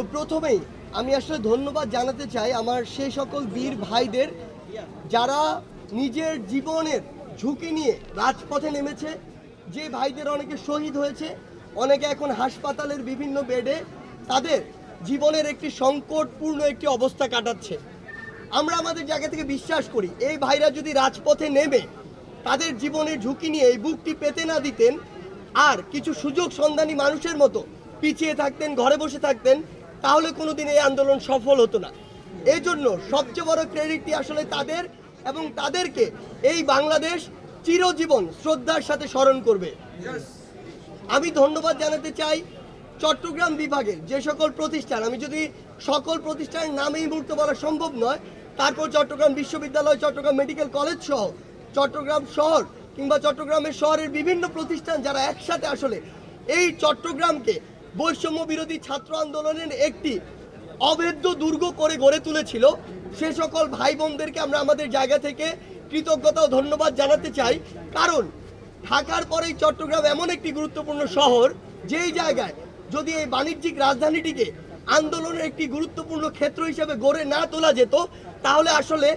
তো প্রথমেই আমি আসলে ধন্যবাদ জানাতে চাই আমার সেই সকল বীর ভাইদের যারা নিজের জীবনের ঝুঁকি নিয়ে রাজপথে নেমেছে, যে ভাইদের অনেকে শহীদ হয়েছে, অনেকে এখন হাসপাতালের বিভিন্ন বেডে, তাদের জীবনের একটি সংকটপূর্ণ একটি অবস্থা কাটাচ্ছে। আমরা আমাদের জায়গা থেকে বিশ্বাস করি, এই ভাইরা যদি রাজপথে নেমে তাদের জীবনের ঝুঁকি নিয়ে এই বুকটি পেতে না দিতেন, আর কিছু সুযোগ সন্ধানী মানুষের মতো পিছিয়ে থাকতেন, ঘরে বসে থাকতেন তাহলে কোনোদিন এই আন্দোলন সফল হতো না। এই জন্য সবচেয়ে বড় ক্রেডিটটি আসলে তাদের এবং তাদেরকে এই বাংলাদেশ চিরজীবন শ্রদ্ধার সাথে স্মরণ করবে। আমি ধন্যবাদ জানাতে চাই চট্টগ্রাম বিভাগের যে সকল প্রতিষ্ঠান আমি যদি সকল প্রতিষ্ঠানের নাম এই মুহূর্তে বলা সম্ভব নয় তারপর চট্টগ্রাম বিশ্ববিদ্যালয় চট্টগ্রাম মেডিকেল কলেজ সহ চট্টগ্রাম শহর কিংবা চট্টগ্রামের শহরের বিভিন্ন প্রতিষ্ঠান যারা একসাথে আসলে এই চট্টগ্রামকে বৈষম্য বিরোধী ছাত্র আন্দোলনের একটি অভেদ্য দুর্গ করে গড়ে তুলেছিল। সে সকল ভাই বোনদেরকে আমরা আমাদের জায়গা থেকে কৃতজ্ঞতা ও ধন্যবাদ জানাতে চাই। কারণ ঢাকার পরেই চট্টগ্রাম এমন একটি গুরুত্বপূর্ণ শহর, যেই জায়গায় যদি এই বাণিজ্যিক রাজধানীটিকে আন্দোলনের একটি গুরুত্বপূর্ণ ক্ষেত্র হিসেবে গড়ে না তোলা যেত, তাহলে আসলে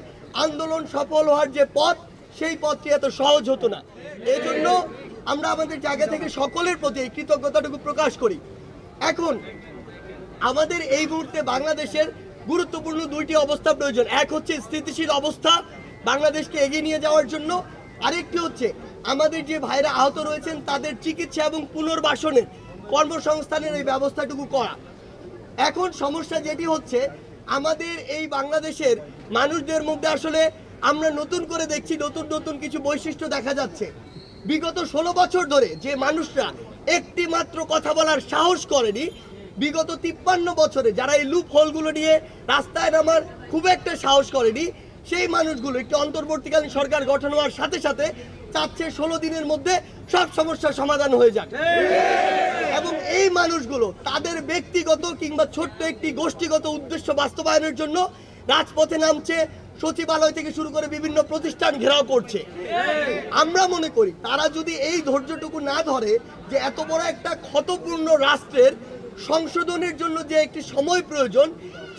আন্দোলন সফল হওয়ার যে পথ, সেই পথটি এত সহজ হতো না। এই জন্য আমরা আমাদের জায়গা থেকে সকলের প্রতি কৃতজ্ঞতাটুকু প্রকাশ করি। এখন আমাদের এই মুহূর্তে বাংলাদেশের গুরুত্বপূর্ণ দুইটি অবস্থা প্রয়োজন। এক হচ্ছে স্থিতিশীল অবস্থা বাংলাদেশকে এগিয়ে নিয়ে যাওয়ার জন্য। আরেকটি হচ্ছে আমাদের যে ভাইরা আহত রয়েছেন, তাদের চিকিৎসা এবং পুনর্বাসনের কর্মসংস্থানের এই ব্যবস্থাটুকু করা। এখন সমস্যা যেটি হচ্ছে, আমাদের এই বাংলাদেশের মানুষদের মধ্যে আসলে আমরা নতুন করে দেখছি নতুন নতুন কিছু বৈশিষ্ট্য দেখা যাচ্ছে। বিগত ষোলো বছর ধরে যে মানুষরা একটি মাত্র কথা বলার সাহস করেনি। বিগত তিপ্পান্ন বছরে যারা এই লুপ হোলগুলো নিয়ে রাস্তায় নামার খুব একটা সাহস করেনি, সেই মানুষগুলো একটি অন্তর্বর্তীকালীন সরকার গঠন হওয়ার সাথে সাথে চাচ্ছে ষোলো দিনের মধ্যে সব সমস্যার সমাধান হয়ে যাক। এবং এই মানুষগুলো তাদের ব্যক্তিগত কিংবা ছোট্ট একটি গোষ্ঠীগত উদ্দেশ্য বাস্তবায়নের জন্য রাজপথে নামছে সচিবালয় থেকে শুরু করে বিভিন্ন প্রতিষ্ঠান ঘেরাও করছে। আমরা মনে করি তারা যদি এই ধৈর্যটুকু না ধরে যে এত বড় একটা ক্ষতপূর্ণ রাষ্ট্রের সংশোধনের জন্য যে একটি সময় প্রয়োজন,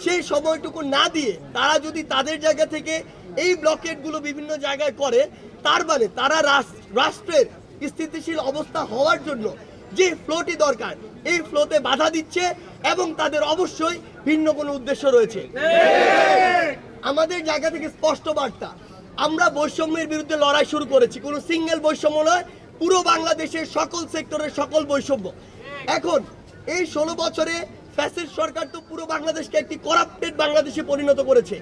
সেই সময়টুকু না দিয়ে তারা যদি তাদের জায়গা থেকে এই ব্লকেটগুলো বিভিন্ন জায়গায় করে, তার মানে তারা রাষ্ট্রের স্থিতিশীল অবস্থা হওয়ার জন্য যে ফ্লোটি দরকার, এই ফ্লোতে বাধা দিচ্ছে এবং তাদের অবশ্যই ভিন্ন কোনো উদ্দেশ্য রয়েছে। আমাদের জায়গা থেকে স্পষ্ট বার্তা, আমরা বৈষম্যের বিরুদ্ধে লড়াই শুরু করেছি। কোনো সিঙ্গেল বৈষম্য নয়, পুরো বাংলাদেশের সকল সেক্টরের সকল বৈষম্য। এখন, এই ষোলো বছরে ফ্যাসিস্ট সরকার তো পুরো বাংলাদেশকে একটি করাপ্টেড বাংলাদেশে পরিণত করেছে।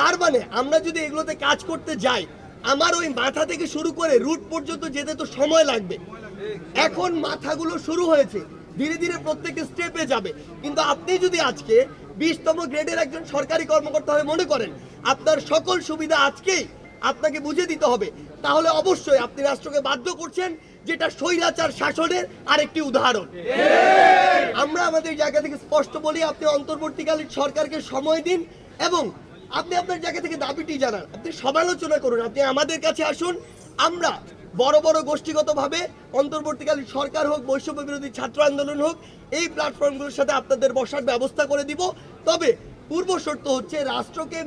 তার মানে আমরা যদি এগুলোতে কাজ করতে যাই, আমার ওই মাথা থেকে শুরু করে রুট পর্যন্ত যেতে তো সময় লাগবে। এখন মাথাগুলো শুরু হয়েছে। ধীরে ধীরে প্রত্যেকটা স্টেপে যাবে। কিন্তু আপনি যদি আজকে বিশতম গ্রেডের একজন সরকারি কর্মকর্তা হয়ে মনে করেন, আপনার সকল সুবিধা আজকেই আপনাকে বুঝে দিতে হবে, তাহলে অবশ্যই আপনি রাষ্ট্রকে বাধ্য করছেন, যেটা স্বৈরাচার শাসনের আরেকটি উদাহরণ। আমরা আমাদের জায়গা থেকে স্পষ্ট বলি, আপনি অন্তর্বর্তীকালীন সরকারকে সময় দিন এবং আপনি আপনার জায়গা থেকে দাবিটি জানান। আপনি সমালোচনা করুন, আপনি আমাদের কাছে আসুন, আমরা বড় বড় গোষ্ঠীগতভাবে অন্তর্বর্তীকালীন সরকার হোক বৈষম্য বিরোধী ছাত্র আন্দোলন হোক, এই প্ল্যাটফর্মগুলোর সাথে আপনাদের বসার ব্যবস্থা করে দিব। তবে পূর্ব শর্ত হচ্ছে, রাষ্ট্রকে